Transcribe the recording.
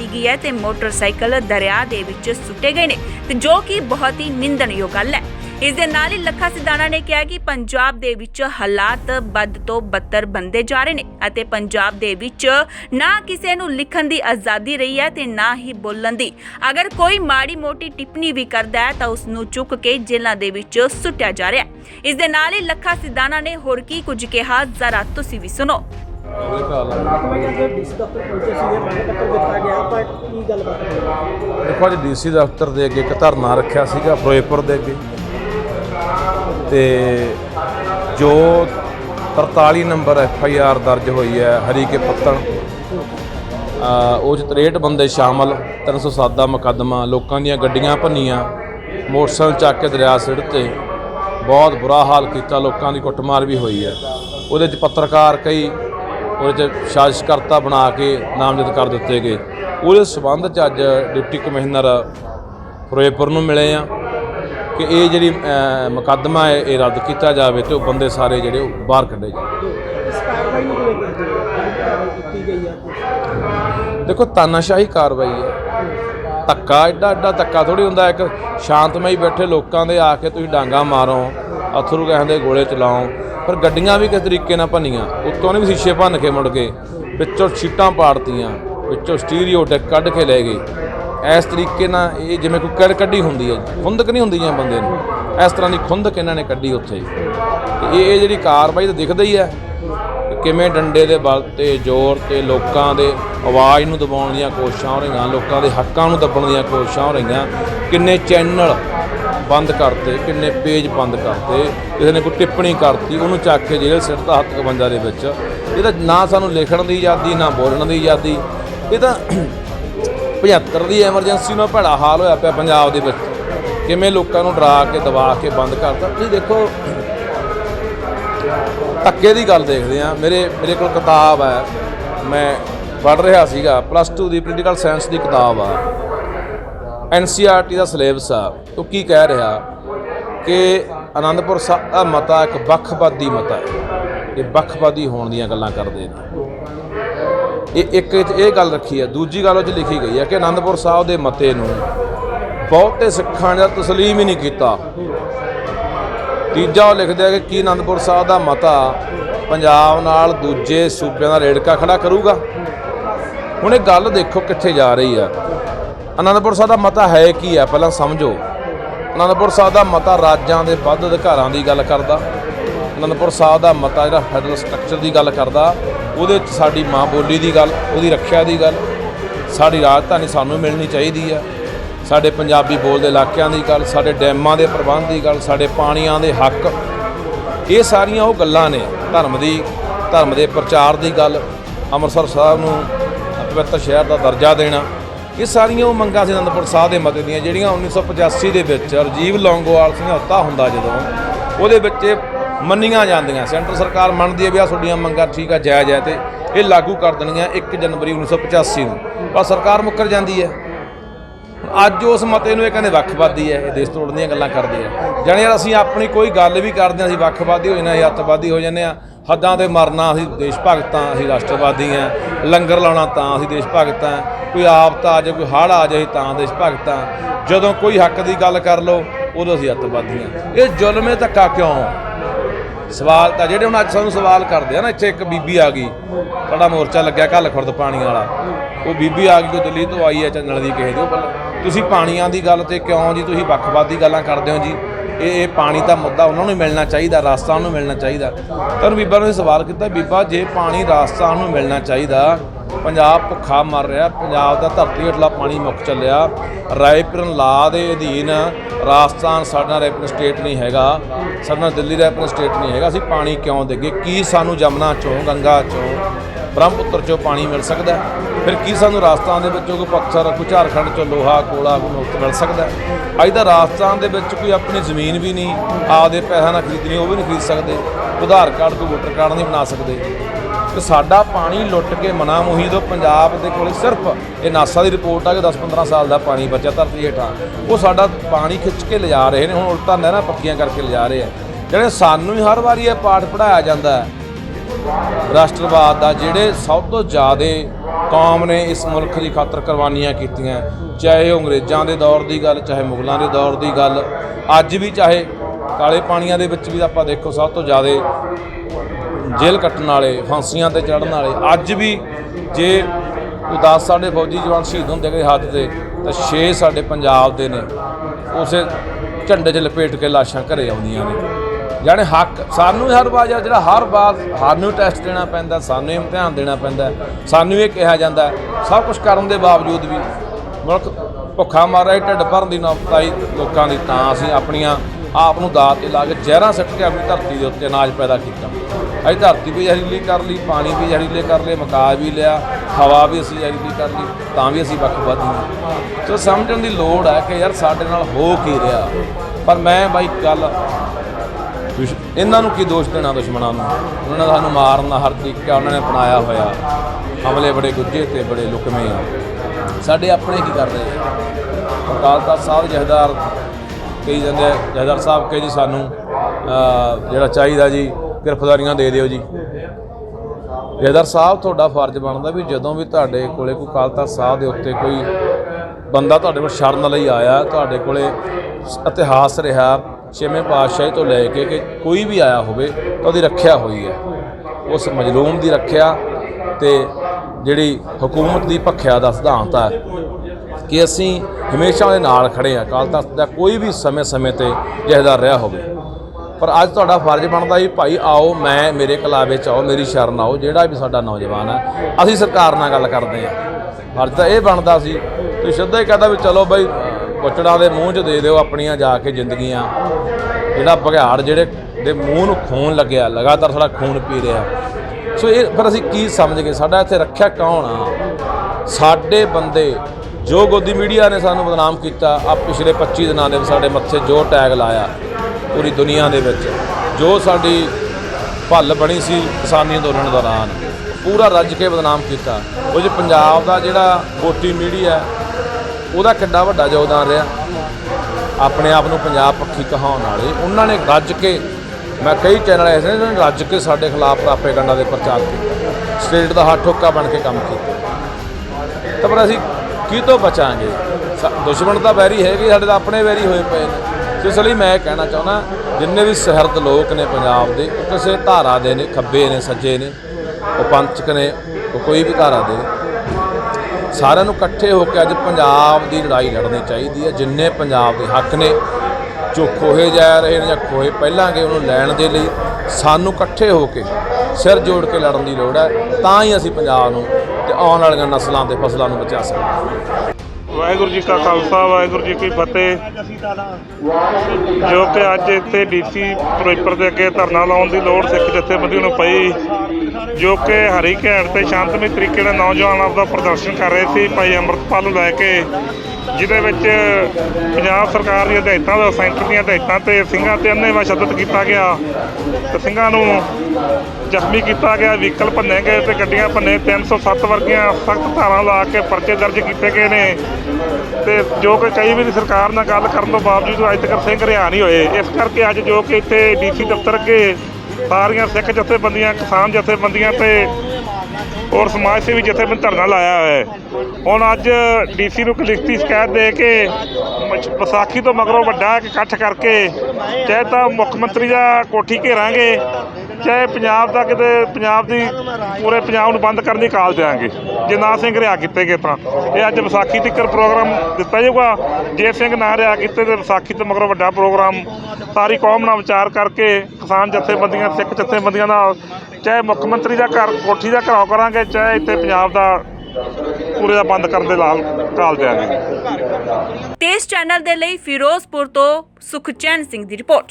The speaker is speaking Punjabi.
ਕੀਤੀ ਗਈ ਹੈ ਤੇ ਮੋਟਰਸਾਈਕਲ ਦਰਿਆ ਦੇ ਵਿੱਚ ਸੁੱਟੇ ਗਏ ਨੇ ਤੇ ਜੋ ਕਿ ਬਹੁਤ ਹੀ ਨਿੰਦਣਯੋਗ ਗੱਲ ਹੈ। ਇਸ ਦੇ ਨਾਲ ਹੀ ਲੱਖਾ ਸਿਧਾਣਾ ਨੇ ਕਿਹਾ ਕਿ ਪੰਜਾਬ ਦੇ ਵਿੱਚ ਹਾਲਾਤ ਬਦ ਤੋਂ ਬੱਤਰ ਬੰਦੇ ਜਾ ਰਹੇ ਨੇ ਅਤੇ ਪੰਜਾਬ ਦੇ ਵਿੱਚ ਨਾ ਕਿਸੇ ਨੂੰ ਲਿਖਣ ਦੀ ਆਜ਼ਾਦੀ ਰਹੀ ਹੈ ਤੇ ਨਾ ਹੀ ਬੋਲਣ ਦੀ। ਅਗਰ ਕੋਈ ਮਾੜੀ ਮੋਟੀ ਟਿੱਪਣੀ ਵੀ ਕਰਦਾ ਹੈ ਤਾਂ ਉਸ ਨੂੰ ਚੁੱਕ ਕੇ ਜੇਲ੍ਹਾਂ ਦੇ ਵਿੱਚ ਸੁੱਟਿਆ ਜਾ ਰਿਹਾ ਹੈ। ਇਸ ਦੇ ਨਾਲ ਹੀ ਲੱਖਾ ਸਿਧਾਣਾ ਨੇ ਹੋਰ ਕੀ ਕੁਝ ਕਿਹਾ, ਜ਼ਰਾ ਤੁਸੀਂ ਵੀ ਸੁਣੋ। ਉਹਦੇ ਘਰ ਮੈਂ ਜਦੋਂ ਡੀਸੀ ਦਫ਼ਤਰ ਪਹੁੰਚੇ ਸੀਗੇ ਮੰਗ ਪੱਤਰ ਦਿੱਤਾ ਗਿਆ ਪਰ ਕੀ ਗੱਲਬਾਤ ਹੋਈ ਦੇਖੋ ਅੱਜ ਡੀਸੀ ਦਫ਼ਤਰ ਦੇ ਅੱਗੇ ਇੱਕ ਧਰਨਾ ਰੱਖਿਆ ਸੀਗਾ ਫਿਰੋਜ਼ਪੁਰ ਦੇ ਅੱਗੇ। ਤੇ ਜੋ 43 ਨੰਬਰ ਐਫ ਆਈ ਆਰ ਦਰਜ ਹੋਈ ਹੈ ਹਰੀ ਕੇ ਪੱਤਣ ਉਹ 'ਚ 63 ਬੰਦੇ ਸ਼ਾਮਲ 307 ਦਾ ਮੁਕੱਦਮਾ ਲੋਕਾਂ ਦੀਆਂ ਗੱਡੀਆਂ ਭੰਨੀਆਂ ਮੋਟਰਸਾਈਕਲ ਚੱਕ ਕੇ ਦਰਿਆ ਸਿੱਟ ਤੇ ਬਹੁਤ ਬੁਰਾ ਹਾਲ ਕੀਤਾ ਲੋਕਾਂ ਦੀ ਕੁੱਟਮਾਰ ਵੀ ਹੋਈ ਹੈ। ਉਹਦੇ 'ਚ ਪੱਤਰਕਾਰ ਕਈ ਉਹਦੇ 'ਚ ਸਾਜ਼ਿਸ਼ਕਰਤਾ ਬਣਾ ਕੇ ਨਾਮਜ਼ਦ ਕਰ ਦਿੱਤੇ ਗਏ। ਉਹਦੇ ਸਬੰਧ 'ਚ ਅੱਜ ਡਿਪਟੀ ਕਮਿਸ਼ਨਰ ਫਿਰੋਜ਼ਪੁਰ ਨੂੰ ਮਿਲੇ ਆ ਕਿ ਇਹ ਜਿਹੜੀ ਮੁਕੱਦਮਾ ਹੈ ਇਹ ਰੱਦ ਕੀਤਾ ਜਾਵੇ ਤੇ ਉਹ ਬੰਦੇ ਸਾਰੇ ਜਿਹੜੇ ਉਹ ਬਾਹਰ ਕੱਢੇ ਜਾਣ। ਇਸ ਕਾਰਵਾਈ ਨੂੰ ਕਿਵੇਂ ਦੇਖਦੇ ਹੋ? ਜਿਹੜੀ ਕਾਰਵਾਈ ਕੀਤੀ ਗਈ ਹੈ ਦੇਖੋ ਤਾਨਾਸ਼ਾਹੀ ਕਾਰਵਾਈ ਹੈ। ਧੱਕਾ ਐਡਾ ਐਡਾ ਧੱਕਾ ਥੋੜੀ ਹੁੰਦਾ। ਇੱਕ ਸ਼ਾਂਤਮਈ ਬੈਠੇ ਲੋਕਾਂ ਦੇ ਆ ਕੇ ਤੁਸੀਂ ਡਾਂਗਾ ਮਾਰੋ। ਅਥਰੂ ਕਹਿੰਦੇ ਗੋਲੇ ਚਲਾਓ ਪਰ ਗੱਡੀਆਂ ਵੀ ਕਿਸ ਤਰੀਕੇ ਨਾਲ ਭੰਨੀਆਂ? ਉੱਤੋਂ ਨੇ ਵੀ ਸ਼ੀਸ਼ੇ ਭੰਨ ਕੇ ਮੁੜ ਕੇ ਵਿੱਚੋਂ ਸੀਟਾਂ ਪਾੜਤੀਆਂ, ਵਿੱਚੋਂ ਸਟੀਰੀਓ ਡੈਕ ਕੱਢ ਕੇ ਲੈ ਗਏ। ਇਸ ਤਰੀਕੇ ਨਾਲ ਇਹ ਜਿਵੇਂ ਕੋਈ ਕੜ ਕੱਢੀ ਹੁੰਦੀ ਹੈ, ਖੁੰਦਕ ਨਹੀਂ ਹੁੰਦੀ ਜਾਂ ਬੰਦੇ ਨੂੰ। ਇਸ ਤਰ੍ਹਾਂ ਦੀ ਖੁੰਦਕ ਇਹਨਾਂ ਨੇ ਕੱਢੀ ਉੱਥੇ। ਇਹ ਇਹ ਜਿਹੜੀ ਕਾਰਵਾਈ ਤਾਂ ਦਿਖਦਾ ਹੀ ਹੈ ਕਿਵੇਂ ਡੰਡੇ ਦੇ ਬਲ ਤੇ ਜ਼ੋਰ ਤੇ ਲੋਕਾਂ ਦੇ ਆਵਾਜ਼ ਨੂੰ ਦਬਾਉਣ ਦੀਆਂ ਕੋਸ਼ਿਸ਼ਾਂ ਹੋ ਰਹੀਆਂ, ਲੋਕਾਂ ਦੇ ਹੱਕਾਂ ਨੂੰ ਦੱਬਣ ਦੀਆਂ ਕੋਸ਼ਿਸ਼ਾਂ ਹੋ ਰਹੀਆਂ, ਕਿੰਨੇ ਚੈਨਲ ਬੰਦ ਕਰਤੇ ਕਿੰਨੇ ਪੇਜ ਬੰਦ ਕਰਤੇ ਕਿਸੇ ਨੇ ਕੋਈ ਟਿੱਪਣੀ ਕਰਤੀ, ਉਹਨੂੰ ਚੱਕ ਕੇ ਜੇਲ੍ਹ ਸਿੱਟਦਾ ਹੱਥ 51 ਦੇ ਵਿੱਚ। ਇਹਦਾ ਨਾ ਸਾਨੂੰ ਲਿਖਣ ਦੀ ਆਜ਼ਾਦੀ, ਨਾ ਬੋਲਣ ਦੀ ਆਜ਼ਾਦੀ। ਇਹ ਤਾਂ 75 ਦੀ ਐਮਰਜੈਂਸੀ ਨਾਲ ਭੈੜਾ ਹਾਲ ਹੋਇਆ ਪਿਆ ਪੰਜਾਬ ਦੇ ਵਿੱਚ। ਕਿਵੇਂ ਲੋਕਾਂ ਨੂੰ ਡਰਾ ਕੇ, ਦਬਾ ਕੇ ਬੰਦ ਕਰਤਾ। ਤੁਸੀਂ ਦੇਖੋ, ਧੱਕੇ ਦੀ ਗੱਲ ਦੇਖਦੇ ਆ ਮੇਰੇ ਮੇਰੇ ਕੋਲ ਕਿਤਾਬ ਹੈ। ਮੈਂ ਪੜ੍ਹ ਰਿਹਾ ਸੀਗਾ। ਪਲੱਸ 2 ਦੀ ਪੋਲੀਟੀਕਲ ਸਾਇੰਸ ਦੀ ਕਿਤਾਬ ਆ। ਐਨਸੀਆਰਟੀ ਦਾ ਸਿਲੇਬਸ ਆ ਉਹ ਕੀ ਕਹਿ ਰਿਹਾ? ਕਿ ਆਨੰਦਪੁਰ ਸਾਹਿਬ ਦਾ ਮਤਾ ਇੱਕ ਵੱਖਵਾਦੀ ਮਤਾ ਹੈ। ਇਹ ਵੱਖਵਾਦੀ ਹੋਣ ਦੀਆਂ ਗੱਲਾਂ ਕਰਦੇ ਨੇ। ਇਹ ਇੱਕ ਇਹ ਇਹ ਗੱਲ ਰੱਖੀ ਹੈ, ਦੂਜੀ ਗੱਲ ਉਹ 'ਚ ਲਿਖੀ ਗਈ ਹੈ ਕਿ ਆਨੰਦਪੁਰ ਸਾਹਿਬ ਦੇ ਮਤੇ ਨੂੰ ਬਹੁਤੇ ਸਿੱਖਾਂ ਨੇ ਤਸਲੀਮ ਹੀ ਨਹੀਂ ਕੀਤਾ। ਤੀਜਾ ਉਹ ਲਿਖਦੇ ਆ ਕਿ ਕੀ ਆਨੰਦਪੁਰ ਸਾਹਿਬ ਦਾ ਮਤਾ ਪੰਜਾਬ ਨਾਲ ਦੂਜੇ ਸੂਬਿਆਂ ਦਾ ਰੇੜਕਾ ਖੜਾ ਕਰੂਗਾ? ਹੁਣ ਇਹ ਗੱਲ ਦੇਖੋ ਕਿੱਥੇ ਜਾ ਰਹੀ ਆ ਅਨੰਦਪੁਰ ਸਾਹਿਬ ਦਾ ਮਤਾ ਹੈ ਕੀ ਹੈ? ਪਹਿਲਾਂ ਸਮਝੋ। ਅਨੰਦਪੁਰ ਸਾਹਿਬ ਦਾ ਮਤਾ ਰਾਜਾਂ ਦੇ ਵੱਧ ਅਧਿਕਾਰਾਂ ਦੀ ਗੱਲ ਕਰਦਾ। ਅਨੰਦਪੁਰ ਸਾਹਿਬ ਦਾ ਮਤਾ ਜਿਹੜਾ ਫੈਡਰਲ ਸਟਰਕਚਰ ਦੀ ਗੱਲ ਕਰਦਾ, ਉਹਦੇ ਵਿੱਚ ਸਾਡੀ ਮਾਂ ਬੋਲੀ ਦੀ ਗੱਲ, ਉਹਦੀ ਰੱਖਿਆ ਦੀ ਗੱਲ, ਸਾਡੀ ਰਾਜਧਾਨੀ ਸਾਨੂੰ ਮਿਲਣੀ ਚਾਹੀਦੀ ਆ ਸਾਡੇ ਪੰਜਾਬੀ ਬੋਲਦੇ ਇਲਾਕਿਆਂ ਦੀ ਗੱਲ, ਸਾਡੇ ਡੈਮਾਂ ਦੇ ਪ੍ਰਬੰਧ ਦੀ ਗੱਲ, ਸਾਡੇ ਪਾਣੀਆਂ ਦੇ ਹੱਕ, ਇਹ ਸਾਰੀਆਂ ਉਹ ਗੱਲਾਂ ਨੇ, ਧਰਮ ਦੀ, ਧਰਮ ਦੇ ਪ੍ਰਚਾਰ ਦੀ ਗੱਲ, ਅੰਮ੍ਰਿਤਸਰ ਸਾਹਿਬ ਨੂੰ ਪਵਿੱਤਰ ਸ਼ਹਿਰ ਦਾ ਦਰਜਾ ਦੇਣਾ। ਇਹ ਸਾਰੀਆਂ ਉਹ ਮੰਗਾਂ ਸੀ ਅਨੰਦਪੁਰ ਸਾਹਿਬ ਦੇ ਮਤੇ ਦੀਆਂ, ਜਿਹੜੀਆਂ 1985 ਦੇ ਵਿੱਚ ਰਜੀਵ ਲੌਂਗੋਵਾਲ ਸਮਝੌਤਾ ਹੁੰਦਾ ਜਦੋਂ, ਉਹਦੇ ਵਿੱਚ ਇਹ ਮੰਨੀਆਂ ਜਾਂਦੀਆਂ। ਸੈਂਟਰ ਸਰਕਾਰ ਮੰਨਦੀ ਹੈ ਵੀ ਆ ਤੁਹਾਡੀਆਂ ਮੰਗਾਂ ਠੀਕ ਆ, ਜਾਇਜ਼ ਹੈ ਤੇ ਇਹ ਲਾਗੂ ਕਰ ਦੇਣੀਆਂ 1 ਜਨਵਰੀ 1985 ਨੂੰ। ਪਰ ਸਰਕਾਰ ਮੁੱਕਰ ਜਾਂਦੀ ਹੈ। ਅੱਜ ਉਸ ਮਤੇ ਨੂੰ ਇਹ ਕਹਿੰਦੇ ਵੱਖਵਾਦੀ ਹੈ, ਇਹ ਦੇਸ਼ ਤੋੜਨ ਦੀਆਂ ਗੱਲਾਂ ਕਰਦੇ ਆ। ਜਾਣੀ ਯਾਰ ਅਸੀਂ ਆਪਣੀ ਕੋਈ ਗੱਲ ਵੀ ਕਰਦੇ ਹਾਂ, ਅਸੀਂ ਵੱਖਵਾਦੀ ਹੋ ਜਾਂਦੇ ਹਾਂ ਅੱਤਵਾਦੀ ਹੋ ਜਾਂਦੇ ਆ ਹੱਦਾਂ ਤੇ ਮਰਨਾ, ਅਸੀਂ ਦੇਸ਼ ਭਗਤਾਂ, ਅਸੀਂ ਰਾਸ਼ਟਰਵਾਦੀ ਹਾਂ। ਲੰਗਰ ਲਾਉਣਾ ਤਾਂ ਅਸੀਂ ਦੇਸ਼ ਭਗਤ ਹਾਂ। ਕੋਈ ਆਪਤ ਆ ਜਾਏ ਕੋਈ ਹੜ੍ਹ ਆ ਜਾਏ ਤਾਂ ਦੇਸ਼ ਭਗਤ ਹਾਂ। ਜਦੋਂ ਕੋਈ ਹੱਕ ਦੀ ਗੱਲ ਕਰ ਲਓ, ਉਦੋਂ ਅਸੀਂ ਅੱਤਵਾਦੀ ਹਾਂ। ਇਹ ਜ਼ੁਲਮੇ ਧੱਕਾ ਕਿਉਂ? ਸਵਾਲ ਤਾਂ ਜਿਹੜੇ ਹੁਣ ਅੱਜ ਸਾਨੂੰ ਸਵਾਲ ਕਰਦੇ ਆ ਨਾ, ਇੱਥੇ ਇੱਕ ਬੀਬੀ ਆ ਗਈ। ਸਾਡਾ ਮੋਰਚਾ ਲੱਗਿਆ ਘੱਲ ਖੁਰਦ ਪਾਣੀ ਵਾਲਾ। ਉਹ ਬੀਬੀ ਆ ਗਈ, ਕੋਈ ਦਿੱਲੀ ਤੋਂ ਆਈ ਹੈ ਚੰਨਲ ਦੀ ਕਿਸੇ ਦੇ। ਉਹ ਤੁਸੀਂ ਪਾਣੀਆਂ ਦੀ ਗੱਲ ਤੇ ਕਿਉਂ ਜੀ? ਤੁਸੀਂ ਵੱਖਵਾਦੀ ਗੱਲਾਂ ਕਰਦੇ ਹੋ ਜੀ। ਇਹ ਇਹ ਪਾਣੀ ਦਾ ਮੁੱਦਾ ਉਹਨਾਂ ਨੂੰ ਮਿਲਣਾ ਚਾਹੀਦਾ, ਰਾਸਤਾ ਉਹਨੂੰ ਮਿਲਣਾ ਚਾਹੀਦਾ। ਤੁਹਾਨੂੰ ਬੀਬਾ ਨੂੰ ਸਵਾਲ ਕੀਤਾ, ਬੀਬਾ ਜੇ ਪਾਣੀ, ਰਾਸਤਾ ਉਹਨੂੰ ਮਿਲਣਾ ਚਾਹੀਦਾ, ਪੰਜਾਬ ਭੁੱਖਾ ਮਰ ਰਿਹਾ, ਪੰਜਾਬ ਦਾ ਧਰਤੀ ਹੇਠਲਾ ਪਾਣੀ ਮੁੱਕ ਚੱਲਿਆ ਰਾਏਪੁਰਨ ਲਾ ਦੇ ਅਧੀਨ ਰਾਜਸਥਾਨ ਸਾਡਾ ਰੈਪਨ ਸਟੇਟ ਨਹੀਂ ਹੈਗਾ, ਸਾਡਾ ਦਿੱਲੀ ਰੈਪਨ ਸਟੇਟ ਨਹੀਂ ਹੈਗਾ, ਅਸੀਂ ਪਾਣੀ ਕਿਉਂ ਦੇਗੇ? ਕੀ ਸਾਨੂੰ ਜਮਨਾ ਚੋਂ, ਗੰਗਾ ਚੋਂ? ਬ੍ਰਹਮਪੁੱਤਰ ਚੋਂ ਪਾਣੀ ਮਿਲ ਸਕਦਾ ਫਿਰ ਕੀ ਸਾਨੂੰ ਰਾਜਸਥਾਨ ਦੇ ਵਿੱਚੋਂ ਕੋਈ ਪੱਥਰ ਕੋਈ ਝਾਰਖੰਡ ਚੋਂ ਲੋਹਾ, ਕੋਲਾ ਕੋਈ ਮੁਫਤ ਮਿਲ ਸਕਦਾ ਅੱਜ ਤਾਂ ਰਾਜਸਥਾਨ ਦੇ ਵਿੱਚ ਕੋਈ ਆਪਣੀ ਜ਼ਮੀਨ ਵੀ ਨਹੀਂ, ਆਪਦੇ ਪੈਸਿਆਂ ਨਾਲ ਖਰੀਦਣੀ, ਉਹ ਵੀ ਨਹੀਂ ਖਰੀਦ ਸਕਦੇ। ਆਧਾਰ ਕਾਰਡ ਕੋਈ ਵੋਟਰ ਕਾਰਡ ਨਹੀਂ ਬਣਾ ਸਕਦੇ। ਤੇ ਸਾਡਾ ਪਾਣੀ ਲੁੱਟ ਕੇ ਮਨਾ ਮੁਹੀ ਤੋਂ ਪੰਜਾਬ ਦੇ ਕੋਲੇ ਸਿਰਫ ਇਹ ਨਾਸਾ ਦੀ ਰਿਪੋਰਟ ਆ ਕਿ 10-15 ਸਾਲ ਦਾ ਪਾਣੀ ਬਚਿਆ ਧਰਤੀ ਹੇਠਾਂ। ਉਹ ਸਾਡਾ ਪਾਣੀ ਖਿੱਚ ਕੇ ਲਿਜਾ ਰਹੇ ਨੇ, ਹੁਣ ਉਲਟਾ ਨਹਿਰਾਂ ਪੱਕੀਆਂ ਕਰਕੇ ਲਿਜਾ ਰਹੇ ਆ। ਜਿਹੜੇ ਸਾਨੂੰ ਹੀ ਹਰ ਵਾਰੀ ਇਹ ਪਾਠ ਪੜਾਇਆ ਜਾਂਦਾ ਹੈ ਰਾਸ਼ਟਰਵਾਦ ਦਾ ਜਿਹੜੇ ਸਭ ਤੋਂ ਜ਼ਿਆਦਾ ਕੌਮ ਨੇ ਇਸ ਮੁਲਕ ਦੀ ਖਾਤਰ ਕੁਰਬਾਨੀਆਂ ਕੀਤੀਆਂ, ਚਾਹੇ ਉਹ ਅੰਗਰੇਜ਼ਾਂ ਦੇ ਦੌਰ ਦੀ ਗੱਲ, ਚਾਹੇ ਮੁਗਲਾਂ ਦੇ ਦੌਰ ਦੀ ਗੱਲ, ਅੱਜ ਵੀ ਚਾਹੇ ਕਾਲੇ ਪਾਣੀਆਂ ਦੇ ਵਿੱਚ ਵੀ ਆਪਾਂ ਦੇਖੋ ਸਭ ਤੋਂ ਜ਼ਿਆਦਾ ਜੇਲ੍ਹ ਕੱਟਣ ਵਾਲੇ, ਫਾਂਸੀਆਂ ਤੇ ਚੜ੍ਹਨ ਵਾਲੇ, ਅੱਜ ਵੀ ਜੇ ਕੋਈ 10 ਸਾਡੇ ਫੌਜੀ ਜਵਾਨ ਸ਼ਹੀਦ ਹੁੰਦੇ ਗਏ ਹੱਥ ਤੇ, ਤਾਂ 6 ਸਾਡੇ ਪੰਜਾਬ ਦੇ ਨੇ, ਉਸੇ ਝੰਡੇ 'ਚ ਲਪੇਟ ਕੇ ਲਾਸ਼ਾਂ ਘਰੇ ਆਉਂਦੀਆਂ ਨੇ। ਜਾਣੇ ਹੱਕ। ਸਾਨੂੰ ਹਰ ਵਾਰ ਜਿਹੜਾ ਹਰ ਵਾਰ ਸਾਨੂੰ ਟੈਸਟ ਦੇਣਾ ਪੈਂਦਾ ਸਾਨੂੰ ਇਮਤਿਹਾਨ ਦੇਣਾ ਪੈਂਦਾ ਸਾਨੂੰ ਇਹ ਕਿਹਾ ਜਾਂਦਾ। ਸਭ ਕੁਝ ਕਰਨ ਦੇ ਬਾਵਜੂਦ ਵੀ ਮੁਲਕ ਭੁੱਖਾ ਮਾਰਿਆ ਸੀ, ਢਿੱਡ ਭਰਨ ਦੀ ਨੌਬਤ ਆਈ ਲੋਕਾਂ ਦੀ ਤਾਂ ਅਸੀਂ ਆਪਣੀਆਂ ਆਪ ਨੂੰ ਦਾਤ ਤੇ ਲਾ ਕੇ ਜ਼ਹਿਰਾਂ ਸਿੱਟ ਕੇ ਆਪਣੀ ਧਰਤੀ ਦੇ ਉੱਤੇ ਅਨਾਜ ਪੈਦਾ ਕੀਤਾ। ਅਸੀਂ ਧਰਤੀ ਵੀ ਜ਼ਹਿਰੀਲੀ ਕਰ ਲਈ ਪਾਣੀ ਵੀ ਜ਼ਹਿਰੀਲੇ ਕਰ ਲਏ ਮਕਾ ਵੀ ਲਿਆ ਹਵਾ ਵੀ ਅਸੀਂ ਜ਼ਹਿਰੀਲੀ ਕਰ ਲਈ ਤਾਂ ਵੀ ਅਸੀਂ ਵੱਖ-ਵੱਖ ਹਾਂ ਸੋ ਸਮਝਣ ਦੀ ਲੋੜ ਹੈ ਕਿ ਯਾਰ ਸਾਡੇ ਨਾਲ ਹੋ ਕੀ ਰਿਹਾ। ਪਰ ਮੈਂ ਬਾਈ ਗੱਲ ਦੁਸ਼- ਇਹਨਾਂ ਨੂੰ ਕੀ ਦੋਸ਼ ਦੇਣਾ ਦੁਸ਼ਮਣਾਂ ਨੂੰ? ਉਹਨਾਂ ਦਾ ਸਾਨੂੰ ਮਾਰਨ ਦਾ ਹਰ ਤਰੀਕਾ ਉਹਨਾਂ ਨੇ ਅਪਣਾਇਆ ਹੋਇਆ। ਹਮਲੇ ਬੜੇ ਗੁੱਝੇ ਤੇ ਬੜੇ ਲੁਕਵੇਂ ਆ। ਸਾਡੇ ਆਪਣੇ ਕੀ ਕਰ ਰਹੇ ਆ? ਅਕਾਲ ਤਖਤ ਸਾਹਿਬ ਜਹਦਾਰ ਕਹੀ ਜਾਂਦੇ ਆ ਜਹਦਾਰ ਸਾਹਿਬ ਕਹੇ ਜੀ ਸਾਨੂੰ ਅਹ, ਜਿਹੜਾ ਚਾਹੀਦਾ ਜੀ ਗ੍ਰਿਫਤਾਰੀਆਂ ਦੇ ਦਿਓ ਜੀ। ਜਹਦਾਰ ਸਾਹਿਬ ਤੁਹਾਡਾ ਫਰਜ਼ ਬਣਦਾ ਵੀ ਜਦੋਂ ਵੀ ਤੁਹਾਡੇ ਕੋਲੇ ਕੋਈ ਅਕਾਲ ਤਖਤ ਸਾਹਿਬ ਦੇ ਉੱਤੇ ਕੋਈ ਬੰਦਾ ਤੁਹਾਡੇ ਕੋਲ ਸ਼ਰਨ ਲਈ ਆਇਆ ਤੁਹਾਡੇ ਕੋਲੇ ਸ- ਇਤਿਹਾਸ ਰਿਹਾ ਛੇਵੇਂ ਪਾਤਸ਼ਾਹੀ ਤੋਂ ਲੈ ਕੇ ਕਿ ਕੋਈ ਵੀ ਆਇਆ ਹੋਵੇ ਤਾਂ ਉਹਦੀ ਰੱਖਿਆ ਹੋਈ ਹੈ। ਉਸ ਮਜਲੂਮ ਦੀ ਰੱਖਿਆ ਤੇ ਜਿਹੜੀ ਹਕੂਮਤ ਦੀ ਭੱਖਿਆ ਦਾ ਸਿਧਾਂਤ ਹੈ ਕਿ ਅਸੀਂ ਹਮੇਸ਼ਾ ਉਹਦੇ ਨਾਲ ਖੜੇ ਆ ਅਕਾਲ ਤਖਤ ਦਾ ਕੋਈ ਵੀ ਸਮੇਂ-ਸਮੇਂ ਤੇ ਜਹੇਦਾਰ ਰਿਹਾ ਹੋਵੇ। ਪਰ ਅੱਜ ਤੁਹਾਡਾ ਫਰਜ਼ ਬਣਦਾ ਸੀ ਭਾਈ ਆਓ, ਮੈਂ ਮੇਰੇ ਕਲਾਵੇ ਚ ਆਓ, ਮੇਰੀ ਸ਼ਰਨ ਆਓ, ਜਿਹੜਾ ਵੀ ਸਾਡਾ ਨੌਜਵਾਨ ਹੈ, ਅਸੀਂ ਸਰਕਾਰ ਨਾਲ ਗੱਲ ਕਰਦੇ ਹਾਂ। ਫਰਜ਼ ਤਾਂ ਇਹ ਬਣਦਾ ਸੀ। ਤੁਸੀਂ ਸਿੱਧਾ ਹੀ ਕਹਦਾ ਵੀ ਚਲੋ ਬਈ ਬਚੜਾਂ ਦੇ ਮੂੰਹ 'ਚ ਦੇ ਦਿਓ ਆਪਣੀਆਂ ਜਾ ਕੇ ਜ਼ਿੰਦਗੀਆਂ। ਜਿਹੜਾ ਬਘਿਆੜ ਜਿਹੜੇ ਦੇ ਮੂੰਹ ਨੂੰ ਖੂਨ ਲੱਗਿਆ, ਲਗਾਤਾਰ ਸਾਡਾ ਖੂਨ ਪੀ ਰਿਹਾ। ਸੋ ਇਹ ਫਿਰ ਅਸੀਂ ਕੀ ਸਮਝ ਗਏ? ਸਾਡਾ ਇੱਥੇ ਰੱਖਿਆ ਕੌਣ ਆ? ਸਾਡੇ ਬੰਦੇ, ਜੋ ਗੋਦੀ ਮੀਡੀਆ ਨੇ ਸਾਨੂੰ ਬਦਨਾਮ ਕੀਤਾ ਆ ਪਿਛਲੇ 25 ਦਿਨਾਂ ਦੇ ਵਿੱਚ ਸਾਡੇ ਮੱਥੇ ਜੋ ਟੈਗ ਲਾਇਆ ਪੂਰੀ ਦੁਨੀਆ ਦੇ ਵਿੱਚ। ਜੋ ਸਾਡੀ ਭੱਲ ਬਣੀ ਸੀ ਕਿਸਾਨੀ ਅੰਦੋਲਨ ਦੌਰਾਨ, ਪੂਰਾ ਰੱਜ ਕੇ ਬਦਨਾਮ ਕੀਤਾ। ਉਹ 'ਚ ਪੰਜਾਬ ਦਾ ਜਿਹੜਾ ਗੋਤੀ ਮੀਡੀਆ ਉਹਦਾ ਕਿੱਡਾ ਵੱਡਾ ਯੋਗਦਾਨ ਰਿਹਾ। ਆਪਣੇ ਆਪ ਨੂੰ ਪੰਜਾਬ ਪੱਖੀ ਕਹਾਉਣ ਵਾਲੇ। ਉਹਨਾਂ ਨੇ ਰੱਜ ਕੇ, ਮੈਂ ਕਈ ਚੈਨਲ ਐਸੇ ਨੇ ਜਿਹਨਾਂ ਨੇ ਰੱਜ ਕੇ ਸਾਡੇ ਖਿਲਾਫ ਪ੍ਰਾਪੇਗੰਡਾ ਦੇ ਪ੍ਰਚਾਰ ਕੀਤਾ। ਸਟੇਟ ਦਾ ਹੱਥ ਠੋਕਾ ਬਣ ਕੇ ਕੰਮ ਕੀਤਾ। ਤਾਂ ਪਰ ਅਸੀਂ ਕੀ ਤੋਂ ਬਚਾਂਗੇ? ਸ- ਦੁਸ਼ਮਣ ਤਾਂ ਵੈਰੀ ਹੈਗੇ, ਸਾਡੇ ਤਾਂ ਆਪਣੇ ਵੈਰੀ ਹੋਏ ਪਏ ਨੇ। ਇਸ ਲਈ ਮੈਂ ਕਹਿਣਾ ਚਾਹੁੰਦਾ, ਜਿੰਨੇ ਵੀ ਸਹਿਰਦ ਲੋਕ ਨੇ ਪੰਜਾਬ ਦੇ, ਉਹ ਕਿਸੇ ਧਾਰਾ ਦੇ ਨੇ, ਖੱਬੇ ਨੇ, ਸੱਜੇ ਨੇ, ਉਹ ਪੰਚਕ ਨੇ, ਉਹ ਕੋਈ ਵੀ ਧਾਰਾ ਦੇ ਸਾਰਿਆਂ ਨੂੰ ਇਕੱਠੇ ਹੋ ਕੇ ਅੱਜ ਪੰਜਾਬ ਦੀ ਲੜਾਈ ਲੜਨੀ ਚਾਹੀਦੀ ਹੈ। ਜਿੰਨੇ ਪੰਜਾਬ ਦੇ ਹੱਕ ਨੇ, ਜੋ ਖੋਹੇ ਜਾ ਰਹੇ ਨੇ ਜਾਂ ਖੋਹੇ ਪਹਿਲਾਂਗੇ ਉਹਨੂੰ ਲੈਣ ਦੇ ਲਈ ਸਾਨੂੰ ਇਕੱਠੇ ਹੋ ਕੇ ਸਿਰ ਜੋੜ ਕੇ ਲੜਨ ਦੀ ਲੋੜ ਹੈ। ਤਾਂ ਹੀ ਅਸੀਂ ਪੰਜਾਬ ਨੂੰ ਤੇ ਆਉਣ ਵਾਲੀਆਂ ਨਸਲਾਂ ਤੇ ਫਸਲਾਂ ਨੂੰ ਬਚਾ ਸਕਦੇ ਵਾਹਿਗੁਰੂ ਜੀ ਕਾ ਖਾਲਸਾ, ਵਾਹਿਗੁਰੂ ਜੀ ਕੀ ਫਤਿਹ। ਜੋ ਕਿ ਅੱਜ ਇੱਥੇ ਡੀਸੀ ਫਿਰੋਜ਼ਪੁਰ ਦੇ ਅੱਗੇ ਧਰਨਾ ਲਾਉਣ ਦੀ ਲੋੜ ਸਿੱਖ ਜਥੇਬੰਦੀ ਨੂੰ ਪਈ। ਜੋ ਕਿ ਹਰੀ ਘੈਂਟ ਤੇ ਸ਼ਾਂਤਮਈ ਤਰੀਕੇ ਨਾਲ ਨੌਜਵਾਨ ਆਪਦਾ ਪ੍ਰਦਰਸ਼ਨ ਕਰ ਰਹੇ ਸੀ ਭਾਈ ਅੰਮ੍ਰਿਤਪਾਲ ਨੂੰ ਲੈ ਕੇ, ਜਿਹਦੇ ਵਿੱਚ ਪੰਜਾਬ ਸਰਕਾਰ ਦੀਆਂ ਹਦਾਇਤਾਂ ਦਾ ਸੈਂਟਰ ਦੀਆਂ ਹਦਾਇਤਾਂ ਤੇ ਸਿੰਘਾਂ ਤੇ ਅੰਨ੍ਹੇਵਾਹ ਸ਼ਬਦ ਕੀਤਾ ਗਿਆ ਤੇ ਸਿੰਘਾਂ ਨੂੰ ਜ਼ਖਮੀ ਕੀਤਾ ਗਿਆ। ਵਹੀਕਲ ਭੰਨੇ ਗਏ ਤੇ ਗੱਡੀਆਂ ਭੰਨੇ 307 ਵਰਗੀਆਂ ਸਖਤ ਧਾਰਾਂ ਲਾ ਕੇ ਪਰਚੇ ਦਰਜ ਕੀਤੇ ਗਏ ਨੇ ਤੇ ਜੋ ਕਿ ਕਈ ਵੀ ਸਰਕਾਰ ਨਾਲ ਗੱਲ ਕਰਨ ਤੋਂ ਬਾਵਜੂਦ ਅੱਜ ਤੱਕ ਸਿੰਘ ਰਿਹਾ ਨਹੀਂ ਹੋਏ। ਇਸ ਕਰਕੇ ਅੱਜ ਜੋ ਕਿ ਇੱਥੇ ਡੀਸੀ ਦਫ਼ਤਰ ਅੱਗੇ ਸਾਰੀਆਂ ਸਿੱਖ ਜਥੇਬੰਦੀਆਂ, ਕਿਸਾਨ ਜਥੇਬੰਦੀਆਂ ਤੇ ਔਰ ਸਮਾਜ ਸੇਵੀ ਜਥੇਬੰਦੀ ਧਰਨਾ ਲਾਇਆ ਹੋਇਆ ਹੈ। ਹੁਣ ਅੱਜ ਡੀਸੀ ਨੂੰ ਇੱਕ ਲਿਖਤੀ ਸ਼ਿਕਾਇਤ ਦੇ ਕੇ ਵਿਸਾਖੀ ਤੋਂ ਮਗਰੋਂ ਵੱਡਾ ਇਕੱਠ ਕਰਕੇ, ਚਾਹੇ ਤਾਂ ਮੁੱਖ ਮੰਤਰੀ ਦਾ ਕੋਠੀ ਘੇਰਾਂਗੇ ਚਾਹੇ ਪੰਜਾਬ ਦਾ ਕਿਤੇ ਪੰਜਾਬ ਦੀ ਪੂਰੇ ਪੰਜਾਬ ਨੂੰ ਬੰਦ ਕਰਨ ਦੀ ਕਾਲ ਦੇਵਾਂਗੇ ਜੇ ਨਾ ਸਿੰਘ ਰਿਹਾ ਕੀਤੇ ਗਏ ਤਾਂ ਇਹ ਅੱਜ ਵਿਸਾਖੀ ਤੱਕ ਪ੍ਰੋਗਰਾਮ ਦਿੱਤਾ ਜਾਊਗਾ। ਜੇ ਸਿੰਘ ਨਾ ਰਿਹਾ ਕੀਤੇ ਤੇ ਵਿਸਾਖੀ ਤੋਂ ਮਗਰੋਂ ਵੱਡਾ ਪ੍ਰੋਗਰਾਮ। ਸਾਰੀ ਕੌਮ ਨਾਲ ਵਿਚਾਰ ਕਰਕੇ ਕਿਸਾਨ ਜਥੇਬੰਦੀਆਂ, ਸਿੱਖ ਜਥੇਬੰਦੀਆਂ ਨਾਲ, ਚਾਹੇ ਮੁੱਖ ਮੰਤਰੀ ਦਾ ਘਰ, ਕੋਠੀ ਦਾ ਘਰਾਓ ਕਰਾਂਗੇ, ਚਾਹੇ ਇੱਥੇ ਪੰਜਾਬ ਦਾ ਪੂਰੇ ਦਾ ਬੰਦ ਕਰਨ ਦੇ ਲਾਲ ਕਾਲ ਦੇਵਾਂਗੇ ਤੇਜ਼ ਚੈਨਲ ਦੇ ਲਈ ਫਿਰੋਜ਼ਪੁਰ ਤੋਂ ਸੁਖਚੈਨ ਸਿੰਘ ਦੀ ਰਿਪੋਰਟ।